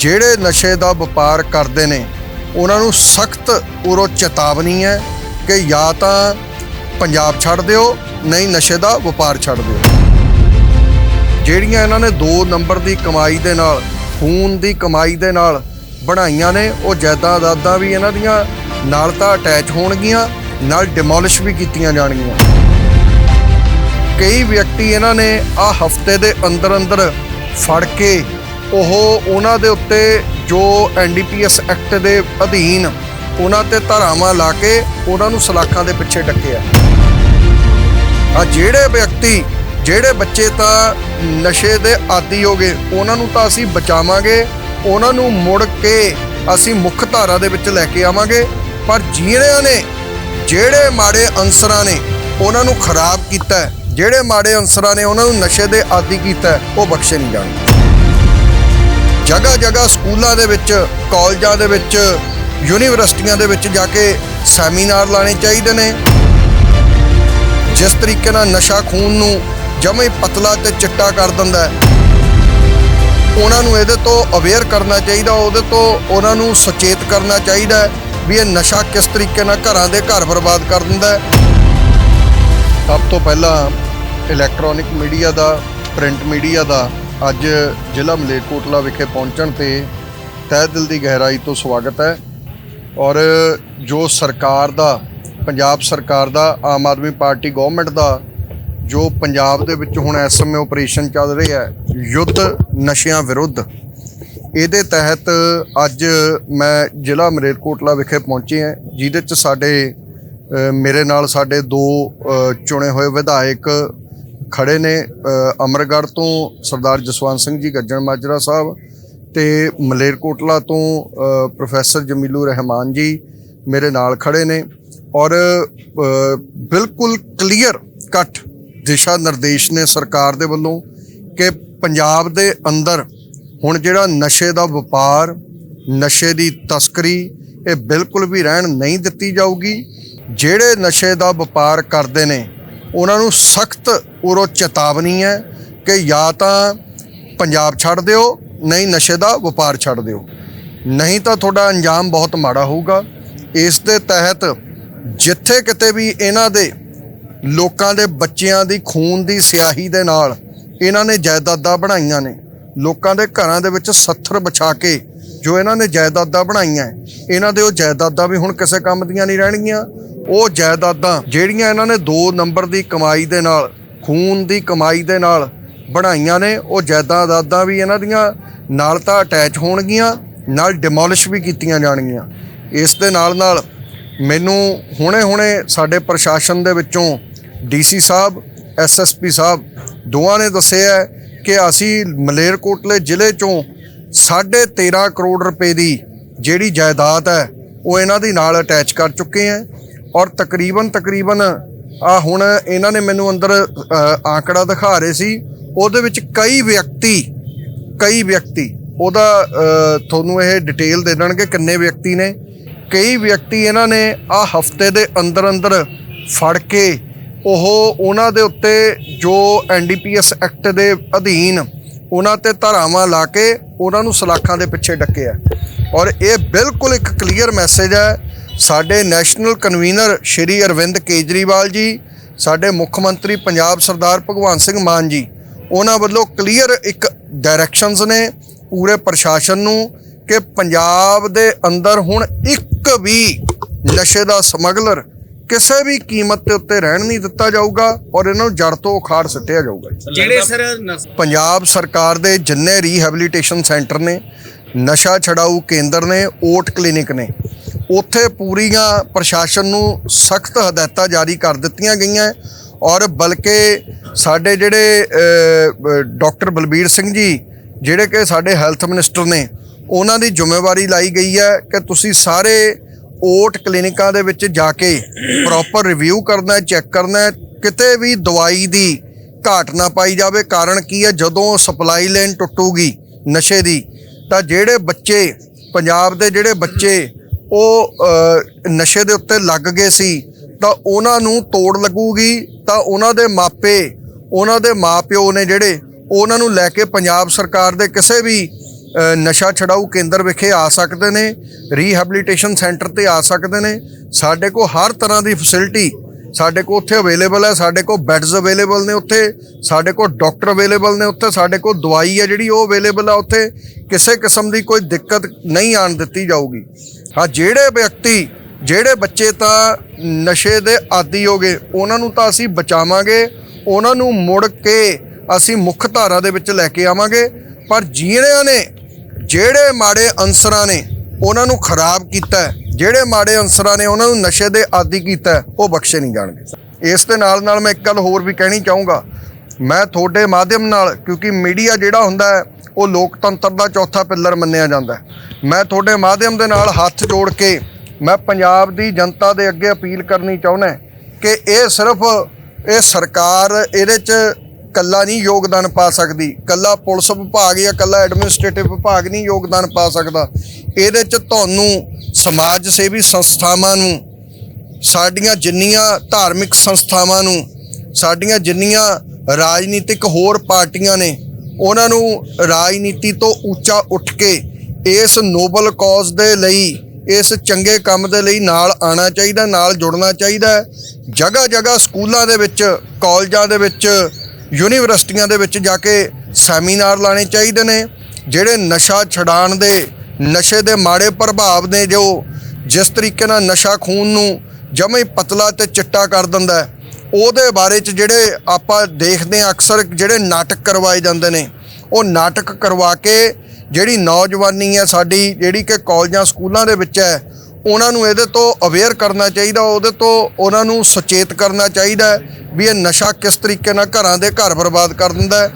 ਜਿਹੜੇ ਨਸ਼ੇ ਦਾ ਵਪਾਰ ਕਰਦੇ ਨੇ, ਉਹਨਾਂ ਨੂੰ ਸਖਤ ਉਰੋ ਚੇਤਾਵਨੀ ਹੈ ਕਿ ਜਾਂ ਤਾਂ ਪੰਜਾਬ ਛੱਡ ਦਿਓ, ਨਹੀਂ ਨਸ਼ੇ ਦਾ ਵਪਾਰ ਛੱਡ ਦਿਓ। ਜਿਹੜੀਆਂ ਇਹਨਾਂ ਨੇ 2 ਨੰਬਰ ਦੀ ਕਮਾਈ ਦੇ ਨਾਲ, ਖੂਨ ਦੀ ਕਮਾਈ ਦੇ ਨਾਲ ਬਣਾਈਆਂ ਨੇ, ਉਹ ਜਾਇਦਾਦਾਂ ਵੀ ਇਹਨਾਂ ਦੀਆਂ ਨਾਲ ਤਾਂ ਅਟੈਚ ਹੋਣਗੀਆਂ, ਨਾਲ ਡਿਮੋਲਿਸ਼ ਵੀ ਕੀਤੀਆਂ ਜਾਣਗੀਆਂ। ਕਈ ਵਿਅਕਤੀ ਇਹਨਾਂ ਨੇ ਆ ਹਫ਼ਤੇ ਦੇ ਅੰਦਰ ਅੰਦਰ ਫੜ ਕੇ ਉਹ ਉਹਨਾਂ ਦੇ ਉੱਤੇ ਜੋ ਐਨਡੀਪੀਐਸ ਐਕਟ ਦੇ ਅਧੀਨ ਉਹਨਾਂ ਤੇ ਧਾਰਾਵਾਂ ਲਾ ਕੇ ਉਹਨਾਂ ਨੂੰ ਸਲਾਖਾਂ ਦੇ ਪਿੱਛੇ ਡੱਕਿਆ ਆ ਜਿਹੜੇ ਵਿਅਕਤੀ, ਜਿਹੜੇ ਬੱਚੇ ਤਾਂ ਨਸ਼ੇ ਦੇ ਆਦੀ ਹੋ ਗਏ, ਉਹਨਾਂ ਨੂੰ ਤਾਂ ਅਸੀਂ ਬਚਾਵਾਂਗੇ, ਉਹਨਾਂ ਨੂੰ ਮੁੜ ਕੇ ਅਸੀਂ ਮੁੱਖ ਧਾਰਾ ਦੇ ਵਿੱਚ ਲੈ ਕੇ ਆਵਾਂਗੇ, ਪਰ ਜਿਹੜਿਆਂ ਨੇ, ਜਿਹੜੇ ਮਾੜੇ ਅੰਸਰਾਂ ਨੇ, ਉਹਨਾਂ ਨੂੰ ਖਰਾਬ ਕੀਤਾ ਜਿਹੜੇ ਮਾੜੇ ਅੰਸਰਾਂ ਨੇ ਉਹਨਾਂ ਨੂੰ ਨਸ਼ੇ ਦੇ ਆਦੀ ਕੀਤਾ ਉਹ ਬਖਸ਼ੇ ਨਹੀਂ ਜਾਣਗੇ। ਜਗ੍ਹਾ ਜਗ੍ਹਾ ਸਕੂਲਾਂ ਦੇ ਵਿੱਚ, ਕਾਲਜਾਂ ਦੇ ਵਿੱਚ, ਯੂਨੀਵਰਸਿਟੀਆਂ ਦੇ ਵਿੱਚ ਜਾ ਕੇ ਸੈਮੀਨਾਰ ਲਾਣੇ ਚਾਹੀਦੇ ਨੇ। ਜਿਸ ਤਰੀਕੇ ਨਾਲ ਨਸ਼ਾ ਖੂਨ ਨੂੰ ਜਮੇ ਪਤਲਾ ਤੇ ਚਿੱਟਾ ਕਰ ਦਿੰਦਾ ਹੈ, ਉਹਨਾਂ ਨੂੰ ਇਹਦੇ ਤੋਂ ਅਵੇਅਰ ਕਰਨਾ ਚਾਹੀਦਾ, ਉਹਦੇ ਤੋਂ ਉਹਨਾਂ ਨੂੰ ਸੁਚੇਤ ਕਰਨਾ ਚਾਹੀਦਾ ਹੈ ਵੀ ਇਹ ਨਸ਼ਾ ਕਿਸ ਤਰੀਕੇ ਨਾਲ ਘਰਾਂ ਦੇ ਘਰ ਬਰਬਾਦ ਕਰ ਦਿੰਦਾ ਹੈ। ਸਭ ਤੋਂ ਪਹਿਲਾਂ ਇਲੈਕਟ੍ਰੋਨਿਕ ਮੀਡੀਆ ਦਾ ਪ੍ਰਿੰਟ ਮੀਡੀਆ ਦਾ ਅੱਜ ਜ਼ਿਲ੍ਹਾ ਮਲੇਰਕੋਟਲਾ ਵਿਖੇ ਪਹੁੰਚਣ ਤੇ ਤਹਿ ਦਿਲ ਦੀ ਗਹਿਰਾਈ ਤੋਂ ਸਵਾਗਤ ਹੈ ਔਰ ਜੋ ਸਰਕਾਰ ਦਾ, ਪੰਜਾਬ ਸਰਕਾਰ ਦਾ, ਆਮ ਆਦਮੀ ਪਾਰਟੀ ਗਵਰਨਮੈਂਟ ਦਾ, ਜੋ ਪੰਜਾਬ ਦੇ ਵਿੱਚ ਹੁਣ ਇਸ ਸਮੇਂ ਆਪਰੇਸ਼ਨ ਚੱਲ ਰਿਹਾ ਹੈ, ਯੁੱਧ ਨਸ਼ਿਆਂ ਵਿਰੁੱਧ, ਇਹਦੇ ਤਹਿਤ ਅੱਜ ਮੈਂ ਜ਼ਿਲ੍ਹਾ ਮਲੇਰਕੋਟਲਾ ਵਿਖੇ ਪਹੁੰਚੇ ਹਾਂ, ਜਿਹਦੇ ਚ ਸਾਡੇ ਮੇਰੇ ਨਾਲ ਸਾਡੇ ਦੋ ਚੁਣੇ ਹੋਏ ਵਿਧਾਇਕ ਖੜੇ ਨੇ ਅ, ਅਮਰਗੜ੍ਹ ਤੋਂ ਸਰਦਾਰ ਜਸਵੰਤ ਸਿੰਘ ਜੀ ਗੱਜਣ ਮਾਜਰਾ ਸਾਹਿਬ ਤੇ ਮਲੇਰਕੋਟਲਾ ਤੋਂ ਪ੍ਰੋਫੈਸਰ ਜਮੀਲੂ ਰਹਿਮਾਨ ਜੀ ਮੇਰੇ ਨਾਲ ਖੜੇ ਨੇ ਔਰ ਬਿਲਕੁਲ ਕਲੀਅਰ ਕੱਟ ਦਿਸ਼ਾ ਨਿਰਦੇਸ਼ ਨੇ ਸਰਕਾਰ ਦੇ ਵੱਲੋਂ ਕਿ ਪੰਜਾਬ ਦੇ ਅੰਦਰ ਹੁਣ ਜਿਹੜਾ ਨਸ਼ੇ ਦਾ ਵਪਾਰ ਨਸ਼ੇ ਦੀ ਤਸਕਰੀ ਇਹ ਬਿਲਕੁਲ ਵੀ ਰਹਿਣ ਨਹੀਂ ਦਿੱਤੀ ਜਾਊਗੀ। ਜਿਹੜੇ ਨਸ਼ੇ ਦਾ ਵਪਾਰ ਕਰਦੇ ਨੇ ਉਹਨਾਂ ਨੂੰ ਸਖਤ ਉਰੋ ਚੇਤਾਵਨੀ ਹੈ ਕਿ ਜਾਂ ਤਾਂ ਪੰਜਾਬ ਛੱਡ ਦਿਓ, ਨਹੀਂ ਨਸ਼ੇ ਦਾ ਵਪਾਰ ਛੱਡ ਦਿਓ। ਨਹੀਂ ਤਾਂ ਤੁਹਾਡਾ ਅੰਜਾਮ ਬਹੁਤ ਮਾੜਾ ਹੋਊਗਾ। ਇਸ ਦੇ ਤਹਿਤ ਜਿੱਥੇ ਕਿਤੇ ਵੀ ਇਹਨਾਂ ਦੇ ਲੋਕਾਂ ਦੇ ਬੱਚਿਆਂ ਦੀ ਖੂਨ ਦੀ ਸਿਆਹੀ ਦੇ ਨਾਲ ਇਹਨਾਂ ਨੇ ਜਾਇਦਾਦਾਂ ਬਣਾਈਆਂ ਨੇ, ਲੋਕਾਂ ਦੇ ਘਰਾਂ ਦੇ ਵਿੱਚ ਸੱਥਰ ਵਿਛਾ ਕੇ ਜੋ ਇਹਨਾਂ ਨੇ ਜਾਇਦਾਦਾਂ ਬਣਾਈਆਂ, ਇਹਨਾਂ ਦੇ ਉਹ ਜਾਇਦਾਦਾਂ ਵੀ ਹੁਣ ਕਿਸੇ ਕੰਮ ਦੀਆਂ ਨਹੀਂ ਰਹਿਣਗੀਆਂ। ਉਹ ਜਾਇਦਾਦਾਂ ਜਿਹੜੀਆਂ ਇਹਨਾਂ ਨੇ 2 ਨੰਬਰ ਦੀ ਕਮਾਈ ਦੇ ਨਾਲ, ਖੂਨ ਦੀ ਕਮਾਈ ਦੇ ਨਾਲ ਬਣਾਈਆਂ ਨੇ, ਉਹ ਜਾਇਦਾਦਾਂ ਵੀ ਇਹਨਾਂ ਦੀਆਂ ਨਾਲ ਤਾਂ ਅਟੈਚ ਹੋਣਗੀਆਂ, ਨਾਲ ਡਿਮੋਲਿਸ਼ ਵੀ ਕੀਤੀਆਂ ਜਾਣਗੀਆਂ। ਇਸ ਦੇ ਨਾਲ ਨਾਲ ਮੈਨੂੰ ਹੁਣੇ-ਹੁਣੇ ਸਾਡੇ ਪ੍ਰਸ਼ਾਸਨ ਦੇ ਵਿੱਚੋਂ ਡੀਸੀ ਸਾਹਿਬ ਐਸਐਸਪੀ ਸਾਹਿਬ ਦੋਵਾਂ ਨੇ ਦੱਸਿਆ ਕਿ ਅਸੀਂ ਮਲੇਰਕੋਟਲੇ ਜ਼ਿਲ੍ਹੇ ਚੋਂ 13.5 ਕਰੋੜ ਰੁਪਏ ਦੀ ਜਿਹੜੀ ਜਾਇਦਾਦ ਹੈ, ਉਹ ਇਹਨਾਂ ਦੀ ਨਾਲ ਅਟੈਚ ਕਰ ਚੁੱਕੇ ਹੈ। ਔਰ ਤਕਰੀਬਨ ਤਕਰੀਬਨ ਆ ਹੁਣ ਇਹਨਾਂ ਨੇ ਮੈਨੂੰ ਅੰਦਰ ਅ, ਆંકੜਾ ਦਿਖਾ ਰਹੇ ਸੀ। ਉਹਦੇ ਵਿੱਚ ਕਈ ਵਿਅਕਤੀ ਕਈ ਵਿਅਕਤੀ ਉਹਦਾ ਤੁਹਾਨੂੰ ਇਹ ਡਿਟੇਲ ਦੇ ਦੇਣਗੇ ਕਿੰਨੇ ਵਿਅਕਤੀ ਨੇ। ਕਈ ਵਿਅਕਤੀ ਇਹਨਾਂ ਨੇ ਆ ਹਫ਼ਤੇ ਦੇ ਅੰਦਰ ਅੰਦਰ ਫੜ ਕੇ ਉਹ ਉਹਨਾਂ ਦੇ ਉੱਤੇ ਜੋ ਐਨਡੀਪੀਐਸ ਐਕਟ ਦੇ ਅਧੀਨ ਉਹਨਾਂ ਤੇ ਧਾਰਾਵਾਂ ਲਾ ਕੇ ਉਹਨਾਂ ਨੂੰ ਸਲਾਖਾਂ ਦੇ ਪਿੱਛੇ ਡੱਕਿਆ। ਔਰ ਇਹ ਬਿਲਕੁਲ ਇੱਕ ਕਲੀਅਰ ਮੈਸੇਜ ਹੈ ਸਾਡੇ ਨੈਸ਼ਨਲ ਕਨਵੀਨਰ ਸ਼੍ਰੀ ਅਰਵਿੰਦ ਕੇਜਰੀਵਾਲ ਜੀ ਸਾਡੇ ਮੁੱਖ ਮੰਤਰੀ ਪੰਜਾਬ ਸਰਦਾਰ ਭਗਵੰਤ ਸਿੰਘ ਮਾਨ ਜੀ ਉਹਨਾਂ ਵੱਲੋਂ ਕਲੀਅਰ ਇੱਕ ਡਾਇਰੈਕਸ਼ਨਸ ਨੇ ਪੂਰੇ ਪ੍ਰਸ਼ਾਸਨ ਨੂੰ ਕਿ ਪੰਜਾਬ ਦੇ ਅੰਦਰ ਹੁਣ ਇੱਕ ਵੀ ਨਸ਼ੇ ਦਾ ਸਮਗਲਰ ਕਿਸੇ ਵੀ ਕੀਮਤ ਦੇ ਉੱਤੇ ਰਹਿਣ ਨਹੀਂ ਦਿੱਤਾ ਜਾਊਗਾ ਔਰ ਇਹਨਾਂ ਨੂੰ ਜੜ ਤੋਂ ਉਖਾੜ ਸਿੱਟਿਆ ਜਾਊਗਾ ਜਿਹੜੇ ਸਰ ਪੰਜਾਬ ਸਰਕਾਰ ਦੇ ਜਿੰਨੇ ਰੀਹੈਬਿਲਿਟੇਸ਼ਨ ਸੈਂਟਰ ਨੇ ਨਸ਼ਾ ਛਡਾਊ ਕੇਂਦਰ ਨੇ ਓਟ ਕਲੀਨਿਕ ਨੇ ਉੱਥੇ ਪੂਰੀਆਂ ਪ੍ਰਸ਼ਾਸਨ ਨੂੰ ਸਖਤ ਹਦਾਇਤਾਂ ਜਾਰੀ ਕਰ ਦਿੱਤੀਆਂ ਗਈਆਂ ਔਰ ਬਲਕਿ ਸਾਡੇ ਜਿਹੜੇ ਡਾਕਟਰ ਬਲਬੀਰ ਸਿੰਘ ਜੀ, ਜਿਹੜੇ ਕਿ ਸਾਡੇ ਹੈਲਥ ਮਿਨਿਸਟਰ ਨੇ, ਉਹਨਾਂ ਦੀ ਜ਼ਿੰਮੇਵਾਰੀ ਲਾਈ ਗਈ ਹੈ ਕਿ ਤੁਸੀਂ ਸਾਰੇ ਓਟ ਕਲੀਨਿਕਾਂ ਦੇ ਵਿੱਚ ਜਾ ਕੇ ਪ੍ਰੋਪਰ ਰਿਵਿਊ ਕਰਨਾ ਚੈੱਕ ਕਰਨਾ ਕਿਤੇ ਵੀ ਦਵਾਈ ਦੀ ਘਾਟ ਨਾ ਪਾਈ ਜਾਵੇ। ਕਾਰਨ ਕੀ ਹੈ? ਜਦੋਂ ਸਪਲਾਈ ਲਾਈਨ ਟੁੱਟੂਗੀ ਨਸ਼ੇ ਦੀ, ਤਾਂ ਜਿਹੜੇ ਬੱਚੇ, ਪੰਜਾਬ ਦੇ ਜਿਹੜੇ ਬੱਚੇ ਉਹ ਨਸ਼ੇ ਦੇ ਉੱਤੇ ਲੱਗ ਗਏ ਸੀ, ਤਾਂ ਉਹਨਾਂ ਨੂੰ ਤੋੜ ਲੱਗੂਗੀ, ਤਾਂ ਉਹਨਾਂ ਦੇ ਮਾਪੇ, ਉਹਨਾਂ ਦੇ ਮਾਪਿਓ ਨੇ ਜਿਹੜੇ, ਉਹਨਾਂ ਨੂੰ ਲੈ ਕੇ ਪੰਜਾਬ ਸਰਕਾਰ ਦੇ ਕਿਸੇ ਵੀ ਨਸ਼ਾ ਛਡਾਊ ਕੇਂਦਰ ਵਿਖੇ ਆ ਸਕਦੇ ਨੇ ਰੀਹੈਬਿਲਿਟੇਸ਼ਨ ਸੈਂਟਰ ਤੇ ਆ ਸਕਦੇ ਨੇ। ਸਾਡੇ ਕੋਲ ਹਰ ਤਰ੍ਹਾਂ ਦੀ ਫੈਸਿਲਿਟੀ ਸਾਡੇ ਕੋਲ ਉੱਥੇ ਅਵੇਲੇਬਲ ਹੈ, ਸਾਡੇ ਕੋਲ ਬੈੱਡਸ ਅਵੇਲੇਬਲ ਨੇ ਉੱਥੇ, ਸਾਡੇ ਕੋਲ ਡਾਕਟਰ ਅਵੇਲੇਬਲ ਨੇ ਉੱਥੇ, ਸਾਡੇ ਕੋਲ ਦਵਾਈ ਹੈ ਜਿਹੜੀ ਉਹ ਅਵੇਲੇਬਲ ਹੈ ਉੱਥੇ, ਕਿਸੇ ਕਿਸਮ ਦੀ ਕੋਈ ਦਿੱਕਤ ਨਹੀਂ ਆਣ ਦਿੱਤੀ ਜਾਊਗੀ। ਹਾਂ, ਜਿਹੜੇ ਵਿਅਕਤੀ, ਜਿਹੜੇ ਬੱਚੇ ਤਾਂ ਨਸ਼ੇ ਦੇ ਆਦੀ ਹੋ ਗਏ, ਉਹਨਾਂ ਨੂੰ ਤਾਂ ਅਸੀਂ ਬਚਾਵਾਂਗੇ, ਉਹਨਾਂ ਨੂੰ ਮੁੜ ਕੇ ਅਸੀਂ ਮੁੱਖ ਧਾਰਾ ਦੇ ਵਿੱਚ ਲੈ ਕੇ ਆਵਾਂਗੇ, ਪਰ ਜਿਹੜਿਆਂ ਨੇ, ਜਿਹੜੇ ਮਾੜੇ ਅਨਸਰਾਂ ਨੇ, ਉਹਨਾਂ ਨੂੰ ਖਰਾਬ ਕੀਤਾ ਜਿਹੜੇ ਮਾੜੇ ਅਨਸਰਾਂ ਨੇ ਉਹਨਾਂ ਨੂੰ ਨਸ਼ੇ ਦੇ ਆਦੀ ਕੀਤਾ, ਉਹ ਬਖਸ਼ੇ ਨਹੀਂ ਜਾਣਗੇ। ਇਸ ਦੇ ਨਾਲ ਨਾਲ ਮੈਂ ਇੱਕ ਗੱਲ ਹੋਰ ਵੀ ਕਹਿਣੀ ਚਾਹੂੰਗਾ। ਮੈਂ ਤੁਹਾਡੇ ਮਾਧਿਅਮ ਨਾਲ, ਕਿਉਂਕਿ ਮੀਡੀਆ ਜਿਹੜਾ ਹੁੰਦਾ ਹੈ, ਉਹ ਲੋਕਤੰਤਰ ਦਾ ਚੌਥਾ ਪਿੱਲਰ ਮੰਨਿਆ ਜਾਂਦਾ ਮੈਂ ਤੁਹਾਡੇ ਮਾਧਿਅਮ ਦੇ ਨਾਲ ਹੱਥ ਜੋੜ ਕੇ ਮੈਂ ਪੰਜਾਬ ਦੀ ਜਨਤਾ ਦੇ ਅੱਗੇ ਅਪੀਲ ਕਰਨੀ ਚਾਹੁੰਦਾ ਕਿ ਇਹ ਸਿਰਫ ਇਹ ਸਰਕਾਰ, ਇਹਦੇ 'ਚ ਕੱਲਾ ਨਹੀਂ ਯੋਗਦਾਨ ਪਾ ਸਕਦੀ। ਕੱਲਾ ਪੁਲਿਸ ਵਿਭਾਗ ਜਾਂ ਕੱਲਾ ਐਡਮਿਨਿਸਟ੍ਰੇਟਿਵ ਵਿਭਾਗ ਨਹੀਂ ਯੋਗਦਾਨ ਪਾ ਸਕਦਾ। ਇਹਦੇ 'ਚ ਤੁਹਾਨੂੰ ਸਮਾਜ ਸੇਵੀ ਸੰਸਥਾਵਾਂ ਨੂੰ, ਸਾਡੀਆਂ ਜਿੰਨੀਆਂ ਧਾਰਮਿਕ ਸੰਸਥਾਵਾਂ ਨੂੰ, ਸਾਡੀਆਂ ਜਿੰਨੀਆਂ ਰਾਜਨੀਤਿਕ ਹੋਰ ਪਾਰਟੀਆਂ ਨੇ, ਉਹਨਾਂ ਨੂੰ ਰਾਜਨੀਤੀ ਤੋਂ ਉੱਚਾ ਉੱਠ ਕੇ ਇਸ ਨੋਬਲ ਕਾਜ਼ ਦੇ ਲਈ, ਇਸ ਚੰਗੇ ਕੰਮ ਦੇ ਲਈ ਨਾਲ ਆਉਣਾ ਚਾਹੀਦਾ, ਨਾਲ ਜੁੜਨਾ ਚਾਹੀਦਾ। ਜਗ੍ਹਾ ਜਗ੍ਹਾ ਸਕੂਲਾਂ ਦੇ ਵਿੱਚ, ਕਾਲਜਾਂ ਦੇ ਵਿੱਚ ਯੂਨੀਵਰਸਿਟੀਆਂ ਦੇ ਵਿੱਚ ਜਾ ਕੇ ਸੈਮੀਨਾਰ ਲਾਣੇ ਚਾਹੀਦੇ ਨੇ, ਜਿਹੜੇ ਨਸ਼ਾ ਛਡਾਣ ਦੇ, ਨਸ਼ੇ ਦੇ ਮਾੜੇ ਪ੍ਰਭਾਵ ਨੇ ਜੋ ਜਿਸ ਤਰੀਕੇ ਨਾਲ ਨਸ਼ਾ ਖੂਨ ਨੂੰ ਜਮੇ ਪਤਲਾ ਤੇ ਚਿੱਟਾ ਕਰ ਦਿੰਦਾ ਉਹਦੇ ਬਾਰੇ ਚ ਜਿਹੜੇ ਆਪਾਂ ਦੇਖਦੇ ਹਾਂ ਅਕਸਰ ਜਿਹੜੇ ਨਾਟਕ ਕਰਵਾਏ ਜਾਂਦੇ ਨੇ, ਉਹ ਨਾਟਕ ਕਰਵਾ ਕੇ ਜਿਹੜੀ ਨੌਜਵਾਨੀ ਹੈ ਸਾਡੀ, ਜਿਹੜੀ ਕਿ ਕਾਲਜਾਂ, ਸਕੂਲਾਂ ਦੇ ਵਿੱਚ ਹੈ ਉਹਨਾਂ ਨੂੰ ਇਹਦੇ ਤੋਂ ਅਵੇਅਰ ਕਰਨਾ ਚਾਹੀਦਾ, ਉਹਦੇ ਤੋਂ ਉਹਨਾਂ ਨੂੰ ਸੁਚੇਤ ਕਰਨਾ ਚਾਹੀਦਾ ਵੀ ਇਹ ਨਸ਼ਾ ਕਿਸ ਤਰੀਕੇ ਨਾਲ ਘਰਾਂ ਦੇ ਘਰ ਬਰਬਾਦ ਕਰ ਦਿੰਦਾ